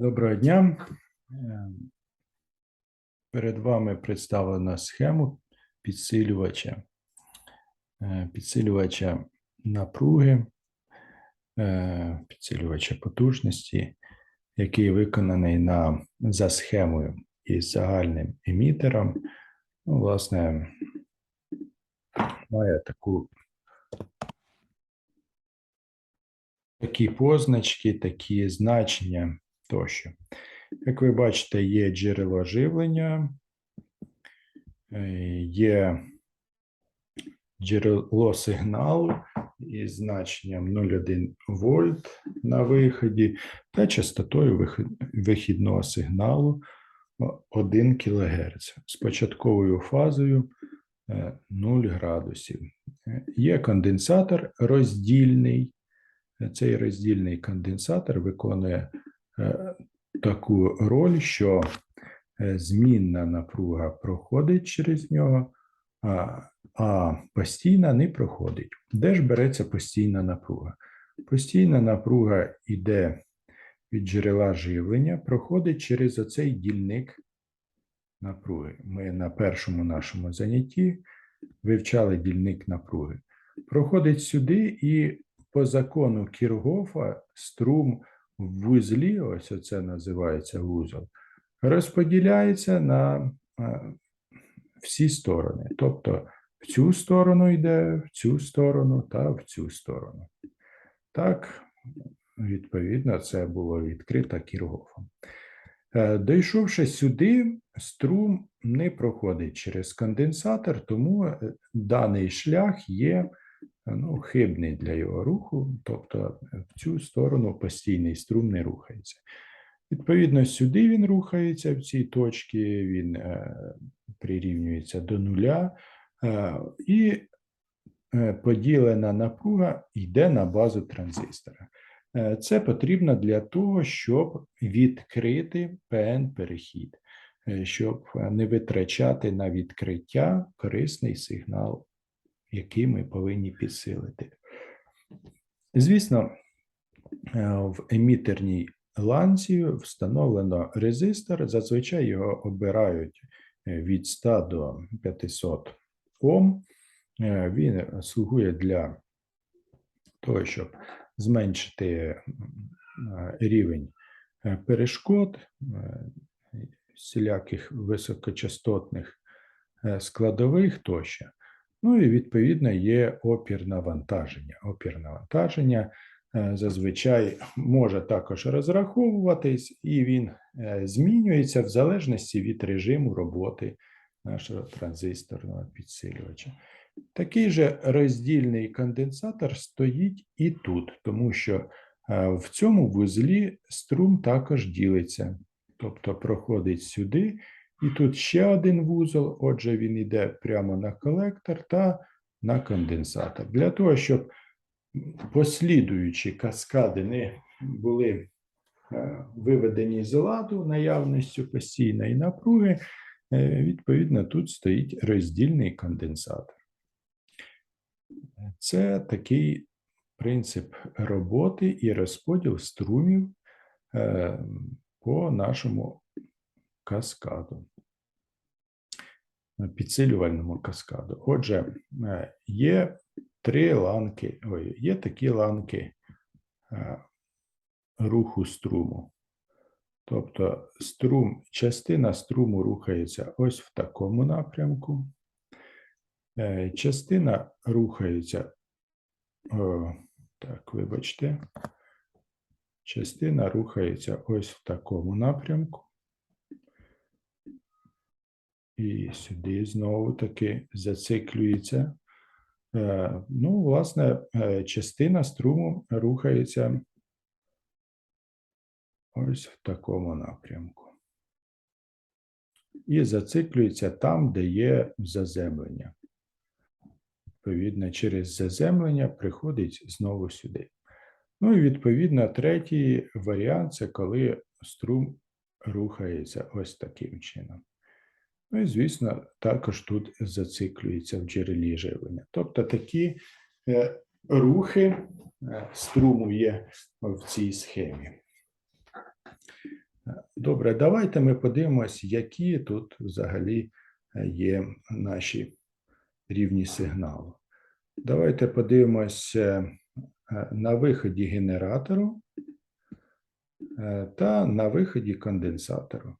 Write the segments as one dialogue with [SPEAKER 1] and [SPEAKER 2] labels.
[SPEAKER 1] Доброго дня. Е, Перед вами представлена схему підсилювача, е, підсилювача напруги, е, підсилювача потужності, який виконаний на, за схемою із загальним емітером. Ну, власне, має таку такі позначки, такі значення тощо. Як ви бачите, є джерело живлення, е, є джерело сигналу із значенням 0,1 вольт на виході та частотою вихідного сигналу 1 кГц з початковою фазою е, 0 градусів. Е, Є конденсатор роздільний. Е, Цей роздільний конденсатор виконує е, таку роль, що е, змінна напруга проходить через нього, а, а постійна не проходить. Де ж береться постійна напруга? Постійна напруга йде від джерела живлення, проходить через оцей дільник напруги. Ми на першому нашому занятті вивчали дільник напруги. Проходить сюди і по закону Кіргофа струм вузлі, ось оце називається вузол, розподіляється на е, всі сторони. Тобто в цю сторону йде, в цю сторону та в цю сторону. Так, відповідно, це було відкрито Кіргофом. Е, Дійшовши сюди, струм не проходить через конденсатор, тому е, даний шлях є ну, хибний для його руху, тобто в цю сторону постійний струм не рухається. Відповідно, сюди він рухається в цій точці, він е, прирівнюється до нуля, е, і е, поділена напруга йде на базу транзистора. Е, Це потрібно для того, щоб відкрити ПН-перехід, е, щоб е, не витрачати на відкриття корисний сигнал, який ми повинні підсилити. Звісно, е, в емітерній ланці встановлено резистор. Зазвичай його обирають е, від 100 до 500 Ом. Е, Він слугує для того, щоб зменшити рівень перешкод, всіляких високочастотних складових тощо. Ну і відповідно є опір навантаження. Опір навантаження е, зазвичай може також розраховуватись, і він е, змінюється в залежності від режиму роботи нашого транзисторного підсилювача. Такий же роздільний конденсатор стоїть і тут, тому що е, в цьому вузлі струм також ділиться, тобто проходить сюди, і тут ще один вузол, отже, він йде прямо на колектор та на конденсатор. Для того, щоб послідуючі каскади не були е, виведені з ладу наявністю постійної напруги, е, відповідно, тут стоїть роздільний конденсатор. Це такий принцип роботи і розподіл струмів е, по нашому каскаду, підсилювальному каскаду. Отже, е, є три ланки, ой, є такі ланки е, руху струму. Тобто струм, частина струму рухається ось в такому напрямку. Е, Частина рухається, о, так, вибачте, частина рухається ось в такому напрямку. І сюди знову таки зациклюється. Е, Ну, власне, е, частина струму рухається ось в такому напрямку. І зациклюється там, де є заземлення. Відповідно, через заземлення приходить знову сюди. Ну і відповідно, третій варіант це коли струм рухається ось таким чином. Ну і, звісно, також тут зациклюється в джерелі живлення. Тобто такі е, рухи е, струму є в цій схемі. Добре, давайте ми подивимось, які тут взагалі е, є наші рівні сигналу. Давайте подивимось е, е, на виході генератору е, та на виході конденсатору.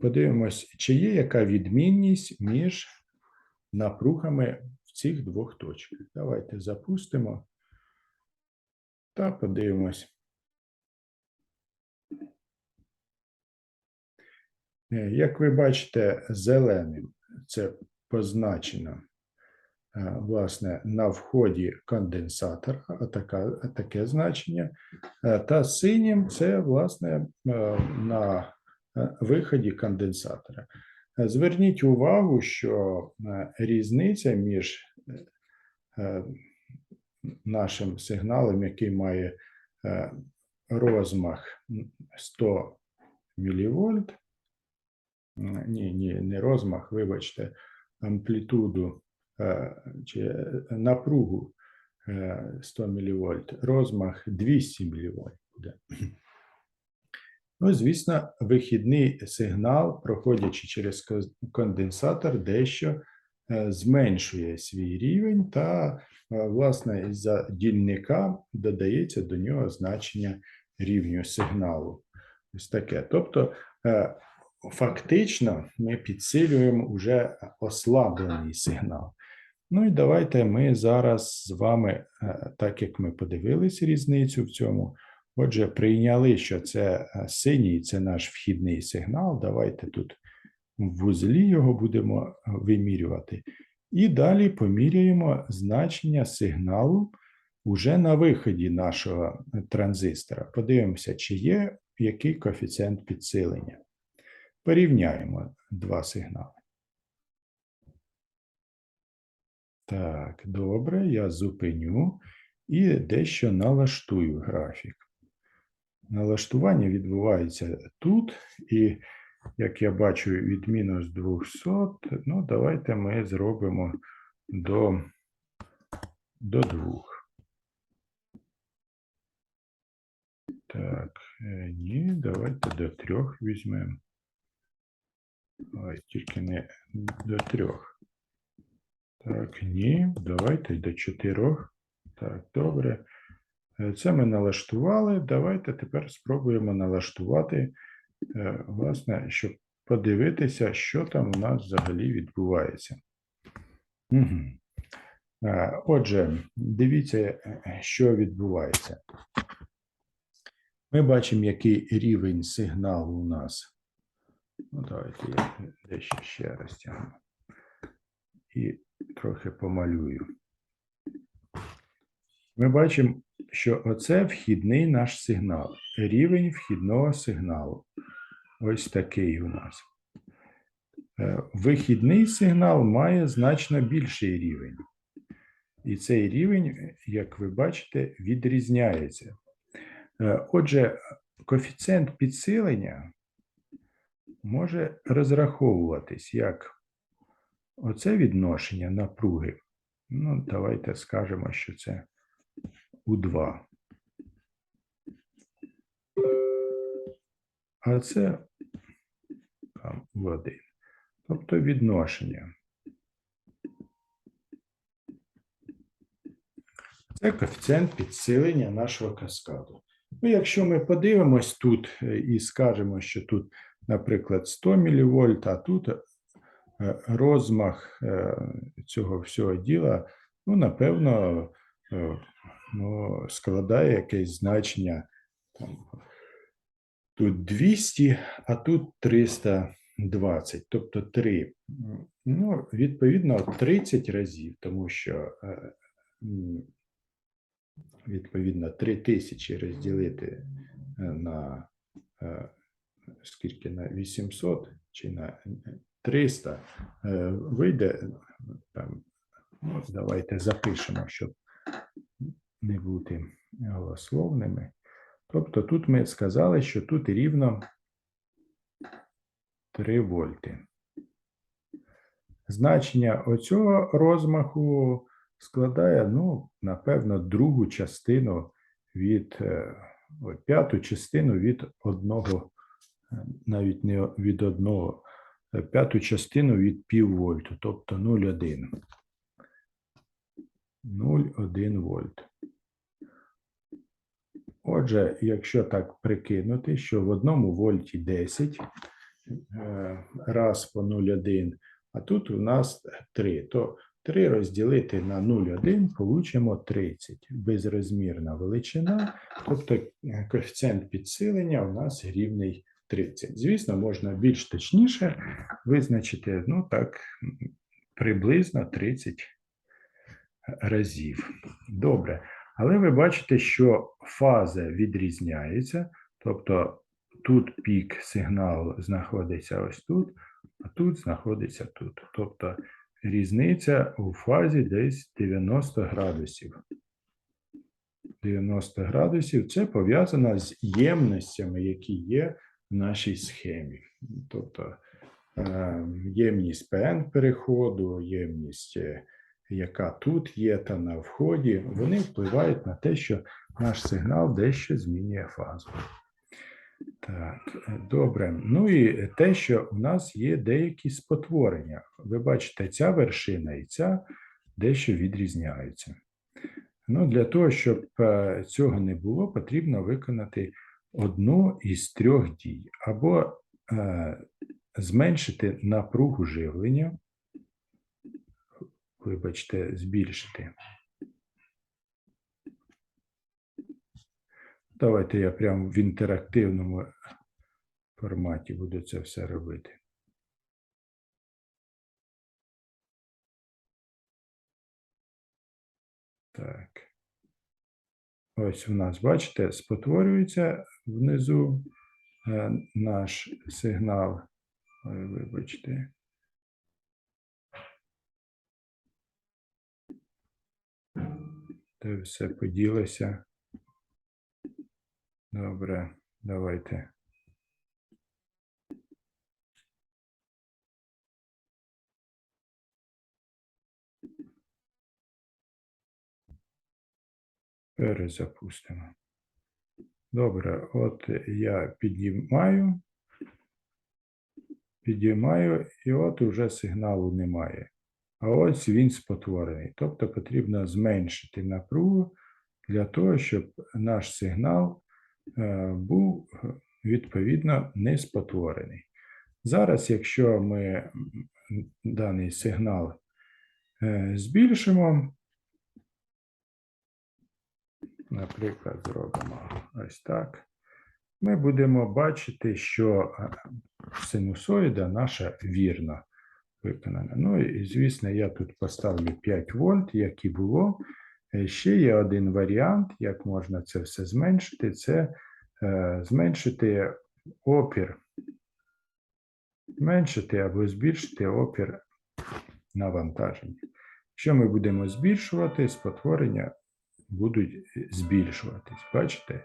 [SPEAKER 1] Подивимось, чи є яка відмінність між напругами в цих двох точках. Давайте запустимо та подивимось. Е, Як ви бачите, зеленим це позначено е, власне на вході конденсатора, таке значення, Е, та синім це власне на виході конденсатора. Е, Зверніть увагу, що е, різниця між е, е, нашим сигналом, який має е, розмах 100 мілівольт, ні, ні, не розмах, вибачте, амплітуду е, чи е, напругу е, 100 мВ, розмах 200 мВ буде. Ну, звісно, вихідний сигнал, проходячи через конденсатор, дещо е, зменшує свій рівень, та, е, власне, із-за дільника додається до нього значення рівню сигналу. Ось таке. Тобто, е, фактично ми підсилюємо уже ослаблений сигнал. Ну і давайте ми зараз з вами, так як ми подивились різницю в цьому, отже, прийняли, що це е, синій, це наш вхідний сигнал. Давайте тут в вузлі його будемо е, вимірювати. І далі поміряємо значення сигналу уже на виході нашого е, транзистора. Подивимося, чи є який коефіцієнт підсилення. Порівняємо два сигнали. Так, добре, я зупиню і дещо налаштую графік. Налаштування відбувається тут, і як я бачу, від мінус 200, ну, давайте ми зробимо до, до 2. Так, е, ні, давайте до 3 візьмемо. Ой, тільки не до 3. Так, ні, давайте до 4. Так, добре. Е, Це ми налаштували. Давайте тепер спробуємо налаштувати, е, власне, щоб подивитися, що там у нас взагалі відбувається. Угу. Отже, дивіться, що відбувається. Ми бачимо, який рівень сигналу у нас. Ну, давайте я дещо ще розтягну. І трохи помалюю. Ми бачимо, що оце вхідний наш сигнал, рівень вхідного сигналу. Ось такий у нас. Е, Вихідний сигнал має значно більший рівень. І цей рівень, як ви бачите, відрізняється. Е, Отже, коефіцієнт підсилення може розраховуватись як оце відношення напруги. Ну, давайте скажемо, що це У2. А це там У1. Тобто відношення. Це коефіцієнт підсилення нашого каскаду. Ну, якщо ми подивимось тут е, і скажемо, що тут, наприклад, 100 мВ, а тут е, розмах е, цього всього діла, ну, напевно, ну, складає якесь значення. Там, тут 200, а тут 320, тобто 3. Ну, відповідно, 30 разів, тому що е, відповідно 3000 розділити е, на е, скільки на 800 чи на 300 е, вийде там. Ну, давайте запишемо, щоб не бути голословними. Тобто тут ми сказали, що тут рівно 3 вольти. Значення оцього розмаху складає, ну, напевно, другу частину від е, п'яту частину від одного, е, навіть не від одного, е, п'яту частину від піввольту, тобто 0,1. 0,1 вольт. Отже, якщо так прикинути, що в одному вольті 10 е, раз по 0,1, а тут у нас 3, то 3 розділити на 0,1 получимо 30. Безрозмірна величина, тобто е, коефіцієнт підсилення у нас рівний 30. Звісно, можна більш точніше визначити, ну так, приблизно 30 разів. Добре. Але ви бачите, що фаза відрізняється, тобто тут пік сигналу знаходиться ось тут, а тут знаходиться тут. Тобто різниця у фазі десь 90 градусів. 90 градусів це пов'язано з ємностями, які є в нашій схемі. Тобто е, ємність ПН переходу, ємність, е, яка тут є та на вході, вони впливають на те, що наш сигнал дещо змінює фазу. Так, добре. Ну і те, що у нас є деякі спотворення. Ви бачите, ця вершина і ця дещо відрізняються. Ну, для того, щоб е, цього не було, потрібно виконати одну із трьох дій. Або е, зменшити напругу живлення, вибачте, збільшити. Давайте я прямо в інтерактивному форматі буду це все робити. Так. Ось у нас, бачите, спотворюється внизу е, наш сигнал. Ой, вибачте. Де все поділося. Добре, давайте. Перезапустимо. Добре, от я підіймаю, підіймаю, і от уже сигналу немає. А ось він спотворений. Тобто потрібно зменшити напругу для того, щоб наш сигнал е, був е, відповідно не спотворений. Зараз, якщо ми даний сигнал е, збільшимо, наприклад, зробимо ось так, ми будемо бачити, що синусоїда наша вірна виконана. Ну і звісно, я тут поставлю 5 вольт, як і було. Ще є один варіант, як можна це все зменшити, це е, зменшити опір, зменшити або збільшити опір навантаження. Якщо ми будемо збільшувати, спотворення будуть збільшуватись. Бачите,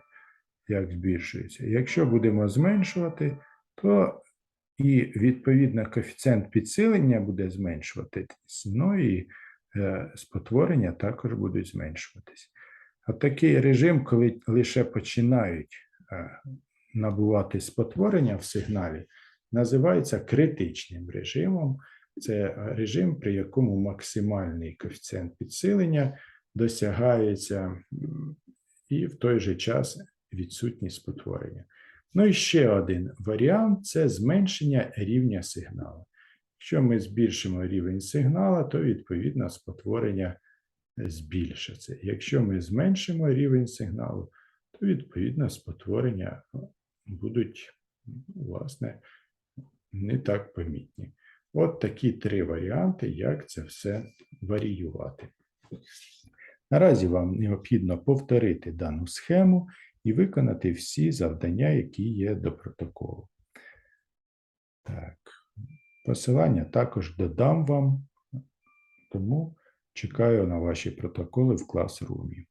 [SPEAKER 1] як збільшується. Якщо будемо зменшувати, то і відповідно коефіцієнт підсилення буде зменшуватись, ну і е, спотворення також будуть зменшуватись. А такий режим, коли лише починають е, набувати спотворення в сигналі, називається критичним режимом. Це режим, при якому максимальний коефіцієнт підсилення досягається і в той же час відсутність спотворення. Ну і ще один варіант це зменшення рівня сигналу. Якщо ми збільшимо рівень сигнала, то відповідно спотворення збільшиться. Якщо ми зменшимо рівень сигналу, то відповідно спотворення будуть, власне, не так помітні. От такі три варіанти, як це все варіювати. Наразі вам необхідно повторити дану схему і виконати всі завдання, які є до протоколу. Так, посилання також додам вам, тому чекаю на ваші протоколи в класрумі.